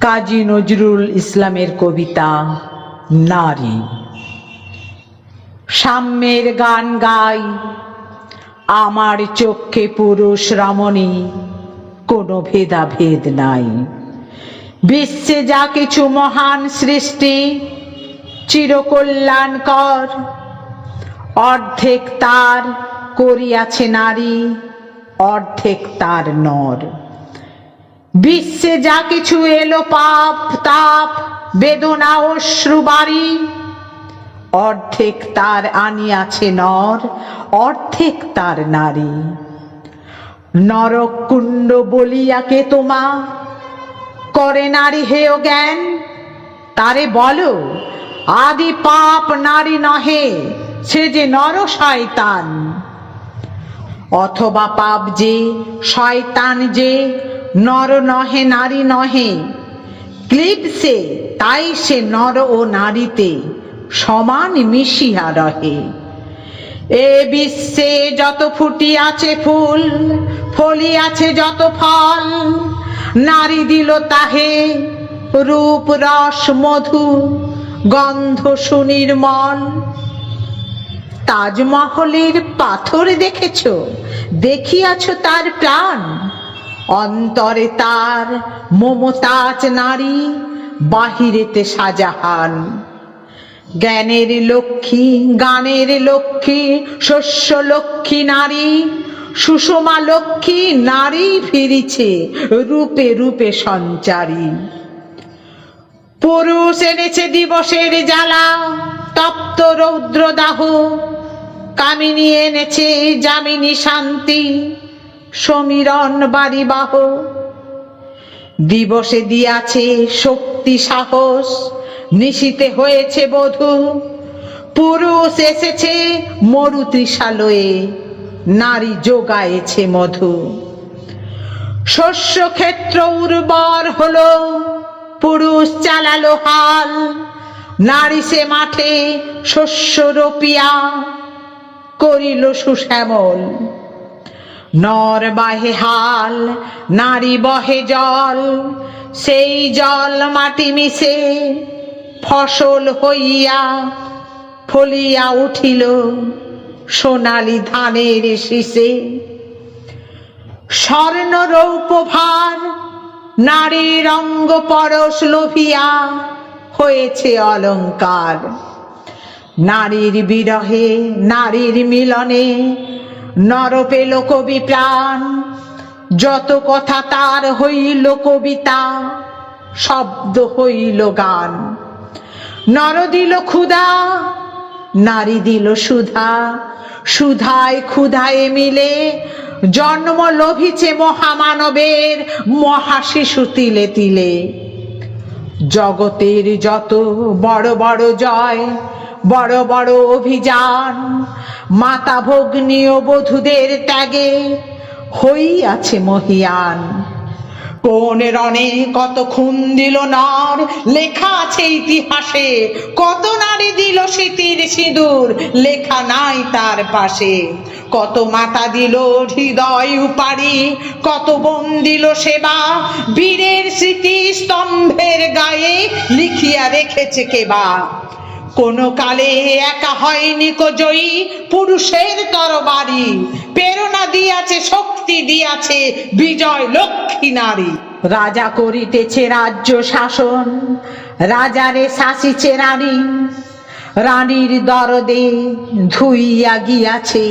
কাজী নজরুল ইসলামের কবিতা, নারী। সাম্যের গান গাই, আমার চোখে পুরুষ রমণী, কোনো ভেদাভেদ নাই। বিশ্বে যা কিছু মহান সৃষ্টি, চিরকল্যাণকর, অর্ধেক তার করিয়াছে নারী, অর্ধেক তার নর। বিশ্বে যা কিছু এলো, পাপ, তাপ, বেদনা অশ্রুবাড়ি অর্ধেক তার আনিয়াছে নর, অর্ধেক তার নারী। নরকুণ্ড বলিয়াকে তোমা? করে নারী হেয় জ্ঞান? তারে বলো, আদি পাপ নারী নহে, সে যে নর শয়তান। অথবা পাপ যে, শয়তান যে নর নহে নারী নহে। ক্লিপসে তাই সে নর ও নারীতে সমান মিশিয়া রহে। এ বিশ্বে যত ফুটি আছে ফুল ফলি আছে যত ফল, নারী দিল তাহে রূপ, রস, মধু, গন্ধ সুনির্মল তাজমহলের পাথর দেখেছ, দেখিয়াছ তার প্রাণ। অন্তরে তার মমতাজ নারী, বাহিরেতে সাজাহান জ্ঞানের লক্ষ্মী, গানের লক্ষ্মী, শস্য লক্ষ্মী নারী, সুষমা লক্ষ্মী নারী ফিরিছে রূপে রূপে সঞ্চারী। পুরুষ এনেছে দিবসের জ্বালা, তপ্ত রৌদ্রদাহ, কামিনী এনেছে যামিনী শান্তি। সমীরণ বাড়িবাহ দিবসে দিয়াছে শক্তি সাহস নিশিতে হয়েছে বধূ। পুরুষ এসেছে মরু তৃষালয়ে, নারী যোগায়েছে মধু। শস্য ক্ষেত্র উর্বর হলো, পুরুষ চালালো হাল। নারী সে মাঠে শস্য রোপিয়া, করিল সুশ্যামল। নর বাহে হাল, নারী বহে জল, সেই জল মাটি মিশে ফসল হইয়া ফলিয়া উঠিল সোনালি ধানের শীষে। স্বর্ণ রৌপ ভার নারীর অঙ্গ পরশ লোভিয়া হয়েছে অলঙ্কার। নারীর বিরহে, নারীর মিলনে নর পেল কবি প্রাণ। যত কথা তার হইল কবিতা, শব্দ হইল গান। নর দিল ক্ষুধা, নারী দিল সুধা। সুধায় ক্ষুধায় মিলে জন্ম লোভিছে মহামানবের, মহাশিশু তিলে তিলে। জগতের যত বড় বড় জয় বড় বড় অভিযান। মাতা ও বধূদের ত্যাগে হইয়াছে মহিয়ান। কোন রণে কত খুন দিল নর, লেখা আছে ইতিহাসে। কত নারী দিল স্মৃতির সিঁদুর, লেখা নাই তার পাশে। কত মাতা দিল হৃদয় উপারি কত বোন দিল সেবা। বীরের স্মৃতি স্তম্ভের গায়ে লিখিয়া রেখেছে কেবা। কোন কালে একা হয়নি কো জয়ী পুরুষের তরবারি। প্রেরণা দিয়াছে, শক্তি দিয়াছে বিজয় লক্ষ্মী নারী। রাজা করিতেছে রাজ্য শাসন, রাজারে শাসিছে রানী। রানীর দরদে ধুইয়া গিয়াছে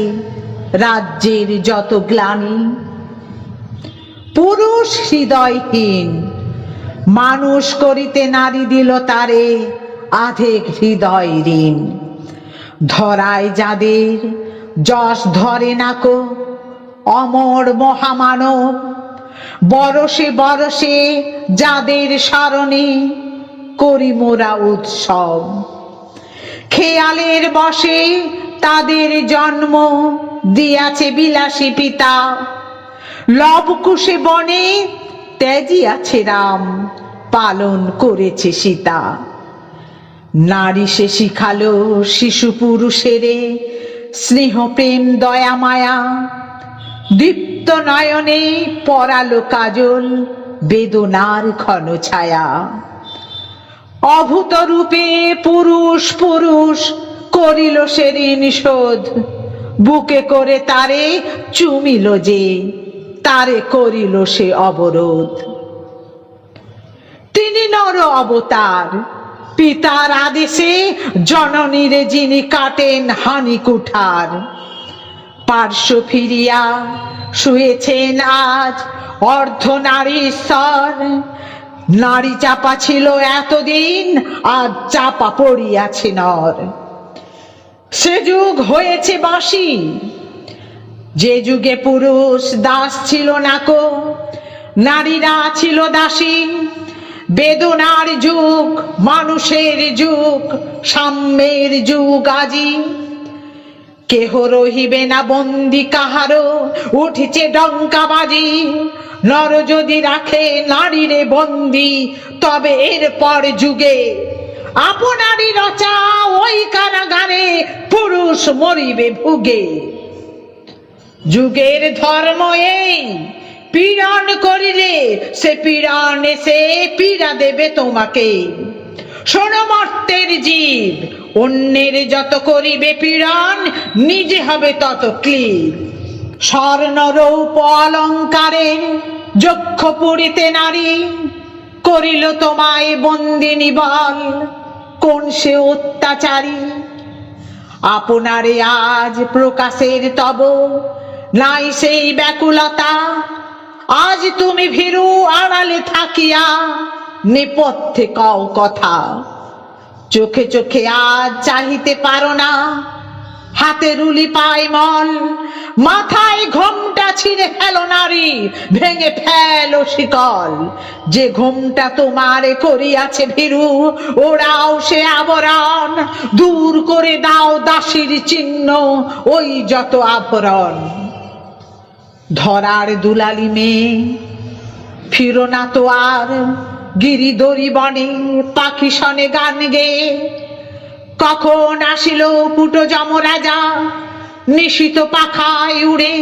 রাজ্যের যত গ্লানি। পুরুষ হৃদয়হীন, মানুষ করিতে নারী দিল তারে। আধেক হৃদয় ঋণ। ধরায় যাদের যশ ধরে নাকো অমর মহামানব। বরসে বরসে যাদের স্মরণে করি মোরা উৎসব। খেয়ালের বসে তাদের জন্ম দিয়াছে বিলাসী পিতা। লবকুশে বনে ত্যাজিয়াছে রাম, পালন করেছে সীতা। নারী সে শিখালো শিশু পুরুষেরে স্নেহ প্রেম দয়া, মায়া। দীপ্ত নয়নে পরালো কাজল, বেদনার ঘন ছায়া। অভূত রূপে পুরুষ পুরুষ করিল সেদিন শোধ, বুকে করে তারে চুমিল যে, তারে করিল সে অবরোধ। তিনি নর অবতার পিতার আদেশে জননীরে যিনি কাটেন হানি কুঠার পার্শ্ব ফিরিয়া শুয়েছেন আজ অর্ধ নারীশ্বর। নারী চাপা ছিল এতদিন, আজ চাপা পড়িয়াছে নর। সে যুগ হয়েছে বাসি যে যুগে পুরুষ দাস ছিল নাকো নারীরা ছিল দাসী। বেদনার যুগ, মানুষের যুগ, সাম্যের যুগ আজি। কেহ রহিবে না বন্দি কাহারো উঠেছে ডঙ্কাবাজি। নর যদি রাখে নারীরে বন্দি, তবে এরপর যুগে আপনারই রচা ওই কারাগারে পুরুষ মরিবে ভুগে। যুগের ধর্ম এই পীড়ন করিলে সে পীড়ন এসে পীড়া দেবে তোমাকে। শোনো মর্তের জীব, অন্যের যত করিবে পীড়ন, নিজে হবে তত ক্লিব স্বর্ণ রৌপ অলঙ্কারে যক্ষ পুরিতে নারী, করিল তোমায় বন্দিনী বল কোন সে অত্যাচারী? আপনারে আজ প্রকাশের তব, নাই সেই ব্যাকুলতা। আজ তুমি ভীরু আড়ালে থাকিয়া নেপথ্যে কও কথা। চোখে চোখে আজ চাহিতে পারো না। হাতে রুলি পায় মল, মাথায় ঘোমটা ছিঁড়ে ফেলো নারী, ভেঙে ফেলো শিকল। যে ঘোমটা তোমার করিয়াছে ভীরু ওরাও সে আবরণ। দূর করে দাও দাসীর চিহ্ন, ওই যত আভরণ ধরার দুলালি মেয়ে। ফিরো না তো আর গিরিদরি বনে, পাখি সনে গান গেয়ে কখন আসিল পুটো যমরাজা নিশিত পাখায় উড়ে।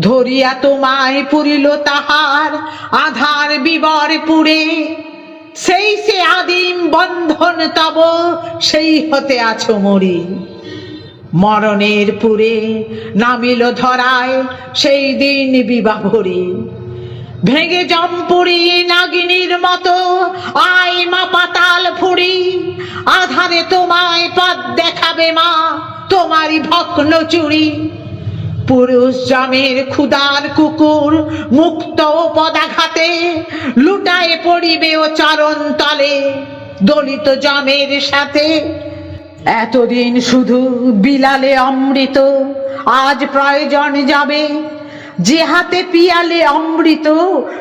ধরিয়া তোমায় পুরিল তাহার আধার বিবর পুড়ে। সেই সে আদিম বন্ধন তব, সেই হতে আছো মরি। মরণের পুরে নামিল ধরায় সেই দিন বিবাহ ভেঙে জম্পুরি নাগিনীর মতো আয় মা পাতাল ফুড়ি আধারে তোমায় পথ দেখাবে মা তোমারই ভগ্ন চুরি। পুরুষ জমের ক্ষুদার কুকুর মুক্ত পদাঘাতে লুটায় পড়িবে ও চরণ তলে, দলিত জমের সাথে এতদিন শুধু বিলালে অমৃত, আজ প্রয়োজন যাবে। যে হাতে পিয়ালে অমৃত,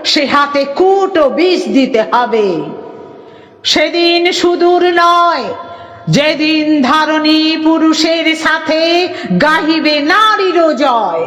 সে হাতে কুট ও বিষ দিতে হবে। সেদিন সুদূর নয়, যেদিন ধারণী পুরুষের সাথে গাহিবে নারীর জয়।